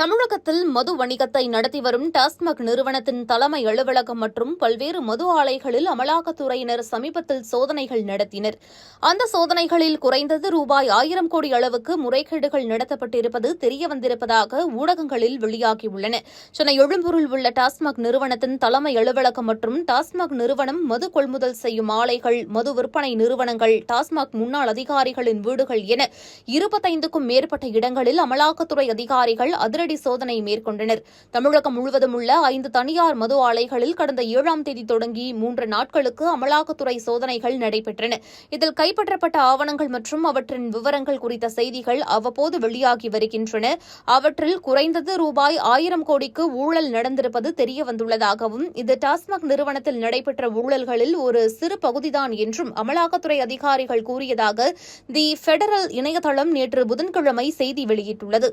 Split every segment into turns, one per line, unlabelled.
தமிழகத்தில் மது வணிகத்தை நடத்தி வரும் டாஸ்மாக் நிறுவனத்தின் தலைமை அலுவலகம் மற்றும் பல்வேறு மது ஆலைகளில் அமலாக்கத்துறையினர் சமீபத்தில் சோதனைகள் நடத்தினர். அந்த சோதனைகளில் குறைந்தது ரூபாய் ஆயிரம் கோடி அளவுக்கு முறைகேடுகள் நடத்தப்பட்டிருப்பது தெரியவந்திருப்பதாக ஊடகங்களில் வெளியாகியுள்ளன. சென்னை எழும்பூரில் உள்ள டாஸ்மாக் நிறுவனத்தின் தலைமை அலுவலகம் மற்றும் டாஸ்மாக் நிறுவனம் மது கொள்முதல் செய்யும் ஆலைகள் மது விற்பனை நிறுவனங்கள் டாஸ்மாக் முன்னாள் அதிகாரிகளின் வீடுகள் என இருபத்தைந்துக்கும் மேற்பட்ட இடங்களில் அமலாக்கத்துறை அதிகாரிகள் அதிரடி சோதனை மேற்கொண்டனர். தமிழகம் முழுவதும் உள்ள ஐந்து தனியார் மது ஆலைகளில் கடந்த ஏழாம் தேதி தொடங்கி மூன்று நாட்களுக்கு அமலாக்கத்துறை சோதனைகள் நடைபெற்றன. இதில் கைப்பற்றப்பட்ட ஆவணங்கள் மற்றும் அவற்றின் விவரங்கள் குறித்த செய்திகள் அவ்வப்போது வெளியாகி வருகின்றன. அவற்றில் குறைந்தது ரூபாய் ஆயிரம் கோடிக்கு ஊழல் நடந்திருப்பது தெரியவந்துள்ளதாகவும் இது டாஸ்மாக் நிறுவனத்தில் நடைபெற்ற ஊழல்களில் ஒரு சிறு பகுதிதான் என்றும் அமலாக்கத்துறை அதிகாரிகள் கூறியதாக தி ஃபெடரல் இணையதளம் நேற்று புதன்கிழமை செய்தி வெளியிட்டுள்ளது.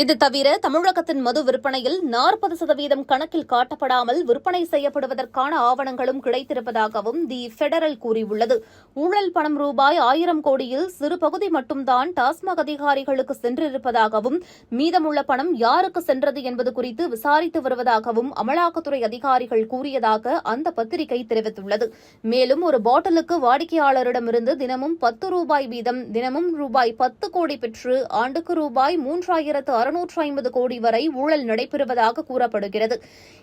இது தவிர தமிழகத்தின் மது விற்பனையில் நாற்பது சதவீதம் கணக்கில் காட்டப்படாமல் விற்பனை செய்யப்படுவதற்கான ஆவணங்களும் கிடைத்திருப்பதாகவும் தி ஃபெடரல் கூறியுள்ளது. ஊழல் பணம் ரூபாய் ஆயிரம் கோடியில் சிறு பகுதி மட்டும்தான் டாஸ்மாக் அதிகாரிகளுக்கு சென்றிருப்பதாகவும் மீதமுள்ள பணம் யாருக்கு சென்றது என்பது குறித்து விசாரித்து வருவதாகவும் அமலாக்கத்துறை அதிகாரிகள் கூறியதாக அந்த பத்திரிகை தெரிவித்துள்ளது. மேலும் ஒரு பாட்டிலுக்கு வாடிக்கையாளரிடமிருந்து தினமும் பத்து ரூபாய் வீதம் தினமும் ரூபாய் பத்து கோடி பெற்று ஆண்டுக்கு ரூபாய் மூன்றாயிரத்து அறுநூற்று ஐம்பது கோடி வரை ஊழல் நடைபெறுவதாக கூறப்படுகிறது.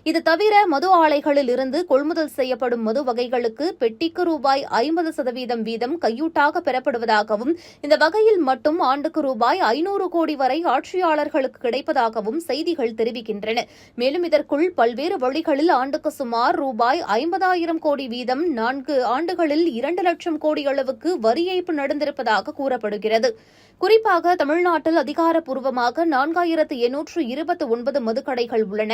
இது தவிர மது ஆலைகளில் இருந்து கொள்முதல் செய்யப்படும் மது வகைகளுக்கு பெட்டிக்கு ரூபாய் ஐம்பது சதவீதம் வீதம் கையூட்டாக பெறப்படுவதாகவும் இந்த வகையில் மட்டும் ஆண்டுக்கு ரூபாய் ஐநூறு கோடி வரை ஆட்சியாளர்களுக்கு கிடைப்பதாகவும் செய்திகள் தெரிவிக்கின்றன. மேலும் இதற்குள் பல்வேறு வழிகளில் ஆண்டுக்கு சுமார் ரூபாய் ஐம்பதாயிரம் கோடி வீதம் நான்கு ஆண்டுகளில் இரண்டு லட்சம் கோடி அளவுக்கு வரி ஏய்ப்பு நடந்திருப்பதாக கூறப்படுகிறது. குறிப்பாக தமிழ்நாட்டில் அதிகாரப்பூர்வமாக நான்காயிரத்து எண்ணூற்று இருபத்து ஒன்பது மதுக்கடைகள் உள்ளன.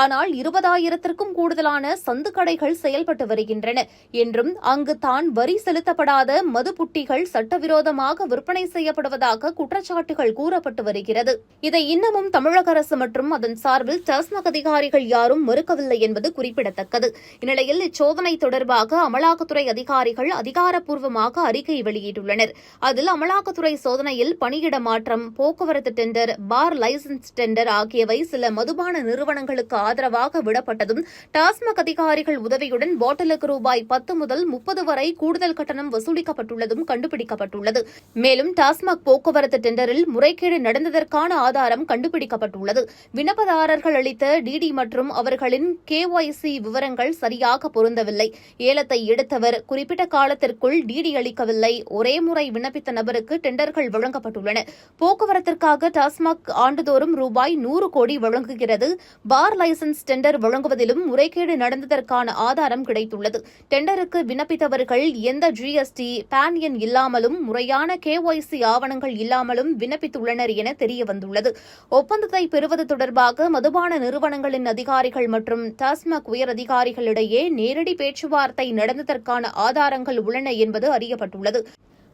ஆனால் இருபதாயிரத்திற்கும் கூடுதலான சந்துக்கடைகள் செயல்பட்டு வருகின்றன. என்றும் அங்கு தான் வரி செலுத்தப்படாத மதுப்புட்டிகள் சட்டவிரோதமாக விற்பனை செய்யப்படுவதாக குற்றச்சாட்டுகள் கூறப்பட்டு வருகிறது. இதை இன்னமும் தமிழக அரசு மற்றும் அதன் சார்பில் டாஸ்மாக் அதிகாரிகள் யாரும் மறுக்கவில்லை என்பது குறிப்பிடத்தக்கது. இந்நிலையில் இச்சோதனை தொடர்பாக அமலாக்கத்துறை அதிகாரிகள் அதிகாரப்பூர்வமாக அறிக்கை வெளியிட்டுள்ளனர். அதில் அமலாக்கத்துறை சோதனையில் பணியிட மாற்றம் போக்குவரத்து டெண்டர் பார் லைசன்ஸ் டெண்டர் ஆகியவை சில மதுபான நிறுவனங்களுக்கு ஆதரவாக விடப்பட்டதும் டாஸ்மாக் அதிகாரிகள் உதவியுடன் பாட்டிலுக்கு ரூபாய் பத்து முதல் முப்பது வரை கூடுதல் கட்டணம் வசூலிக்கப்பட்டுள்ளதும் கண்டுபிடிக்கப்பட்டுள்ளது. மேலும் டாஸ்மாக் போக்குவரத்து டெண்டரில் முறைகேடு நடந்ததற்கான ஆதாரம் கண்டுபிடிக்கப்பட்டுள்ளது. விண்ணப்பதாரர்கள் அளித்த டிடி மற்றும் அவர்களின் கேஒய்சி விவரங்கள் சரியாக பொருந்தவில்லை. ஏலத்தை எடுத்தவர் குறிப்பிட்ட காலத்திற்குள் டிடி அளிக்கவில்லை. ஒரே முறை விண்ணப்பித்த நபருக்கு டெண்டர்கள் வழங்கப்பட்டுள்ளன. போக்குவரத்திற்காக டாஸ்மாக் ஆண்டுதோறும் ரூபாய் நூறு கோடி வழங்குகிறது. பார் லைசன்ஸ் டெண்டர் வழங்குவதிலும் முறைகேடு நடந்ததற்கான ஆதாரம் கிடைத்துள்ளது. டெண்டருக்கு விண்ணப்பித்தவர்கள் எந்த ஜிஎஸ்டி பான் எண் இல்லாமலும் முறையான கேஒய்சி ஆவணங்கள் இல்லாமலும் விண்ணப்பித்துள்ளனர் என தெரியவந்துள்ளது. ஒப்பந்தத்தை பெறுவது தொடர்பாக மதுபான நிறுவனங்களின் அதிகாரிகள் மற்றும் டாஸ்மாக் உயர் அதிகாரிகளிடையே நேரடி பேச்சுவார்த்தை நடந்ததற்கான ஆதாரங்கள் உள்ளன என்பது அறியப்பட்டுள்ளது.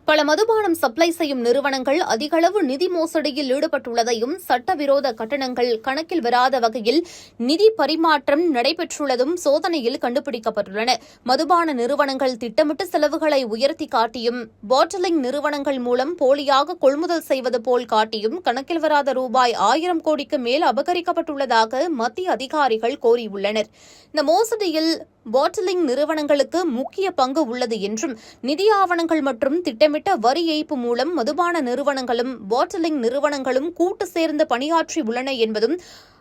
பல மதுபானம் சப்ளை செய்யும் நிறுவனங்கள் அதிகளவு நிதி மோசடியில் ஈடுபட்டுள்ளதையும் சட்டவிரோத கட்டணங்கள் கணக்கில் வராத வகையில் நிதி பரிமாற்றம் நடைபெற்றுள்ளதும் சோதனையில் கண்டுபிடிக்கப்பட்டுள்ளன. மதுபான நிறுவனங்கள் திட்டமிட்டு செலவுகளை உயர்த்தி காட்டியும் பாட்டிலிங் நிறுவனங்கள் மூலம் போலியாக கொள்முதல் செய்வது போல் காட்டியும் கணக்கில் வராத ரூபாய் ஆயிரம் கோடிக்கு மேல் அபகரிக்கப்பட்டுள்ளதாக மத்திய அதிகாரிகள் கோரியுள்ளனர் இந்த மோசடியில் பாட்டிலிங் நிறுவனங்களுக்கு முக்கிய பங்கு உள்ளது என்றும் நிதி ஆவணங்கள் மற்றும் திட்டமிட்ட வரி ஏய்ப்பு மூலம் மதுபான நிறுவனங்களும் பாட்டிலிங் நிறுவனங்களும் கூட்டு சேர்ந்து பணியாற்றி உள்ளன என்பதும்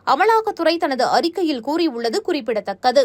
அமலாக்கத்துறை தனது அறிக்கையில் கூறியுள்ளது குறிப்பிடத்தக்கது.